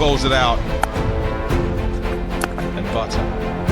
calls it out. And butter.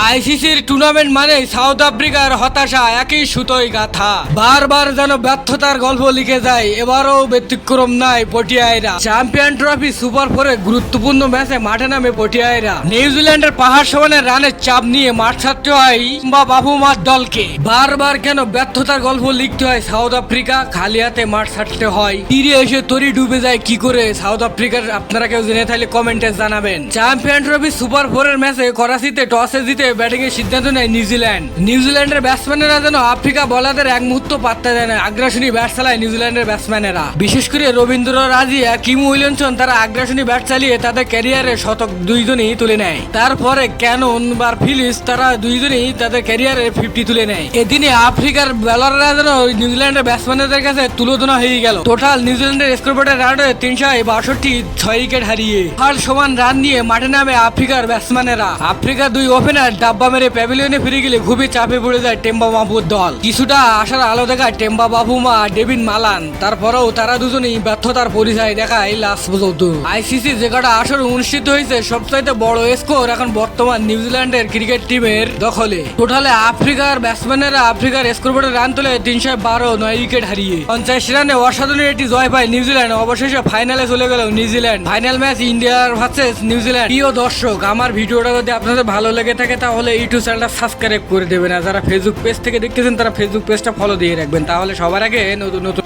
আইসিসির tournament মানে south আফ্রিকার হতাশা, একই সুতোই গাথা। বারবার যেন ব্যর্থতার গল্প লিখে যায়, এবারও ব্যতিক্রম নাই পটিয়াইরা। চ্যাম্পিয়ন ট্রফি সুপার ফোরে গুরুত্বপূর্ণ ম্যাচে মাঠে নামে পটিয়াইরা। নিউজিল্যান্ডের পাহাড় সমানের রানের চাপ নিয়ে মাঠ ছাড়তে হয় বা বাবু মার দলকে। বারবার কেন ব্যর্থতার গল্প লিখতে হয় সাউথ আফ্রিকা? খালি হাতে মাঠ ছাড়তে হয়। তীরে এসে তরি ডুবে যায় কি করে? সাউথ আফ্রিকার আপনারা কেউ জেনে থাকলে কমেন্টে জানাবেন। চ্যাম্পিয়ন ট্রফি সুপার ফোরের ম্যাচে করাচিতে টসে জিতে ব্যাটিং এর সিদ্ধান্ত নেয় নিউজিল্যান্ড। নিউজিল্যান্ডের ব্যাটসম্যানেরা যেন আফ্রিকা বলাদের এক মুহূর্ত পাত্তা দেয় না, আগ্রাসনী ব্যাট চালায় নিউজিল্যান্ডের ব্যাটসম্যানেরা। বিশেষ করে রবীন্দ্র রাজিয়া কিম উইলিয়মসন তারা আগ্রাসনী ব্যাট চালিয়ে তাদের ক্যারিয়ারে শতক দুইজনই তুলে নেয়। তারপরে ক্যানন বা ফিলিস তারা দুইজনই তাদের ক্যারিয়ারে ফিফটি তুলে নেয়। এদিনে আফ্রিকার বলাররা যেন নিউজিল্যান্ডের ব্যাটসম্যানদের কাছে তুলোধনা হয়ে গেল। টোটাল নিউজিল্যান্ডের স্কোরবোর্ডের রানে তিনশো বাষট্টি ছয় উইকেট হারিয়ে আর সমান রান নিয়ে মাঠে নামে আফ্রিকার ব্যাটসম্যানেরা। আফ্রিকার দুই ওপেনার ডাব্বা মেরে প্যাভিলিয়নে ফিরে গেলে খুবই চাপে পড়ে যায় টেম্বা বাবুর দল। কিছুটা আশার আলো দেখায় টেম্বা বাবুমা ডেভিন মালান। তারপরেও তারা দুজনেই ব্যর্থতার পরিচয় দেখায় লাস্ট পর্যন্ত আইসিসি যে কটা আসর অনুষ্ঠিত হয়েছে, সবচাইতে বড় স্কোর এখন বর্তমান নিউজিল্যান্ডের ক্রিকেট টিমের দখলে। টোটালে আফ্রিকার ব্যাটসম্যানেরা আফ্রিকার স্কোরবোর্ডে রান তুলে তিনশো বারো, নয় উইকেট হারিয়ে। পঞ্চাশ রানে অসাধারণ একটি জয় পায় নিউজিল্যান্ড অবশেষে ফাইনালে চলে গেল নিউজিল্যান্ড ফাইনাল ম্যাচ ইন্ডিয়ার ভার্সেস নিউজিল্যান্ড প্রিয় দর্শক, আমার ভিডিওটা যদি আপনাদের ভালো লেগে থাকে তাহলে ইউটিউব চ্যানেলটা সাবস্ক্রাইব করে দেবেন। আর যারা ফেসবুক পেজ থেকে দেখতেছেন, তারা ফেসবুক পেজটা ফলো দিয়ে রাখবেন। তাহলে সবার আগে নতুন নতুন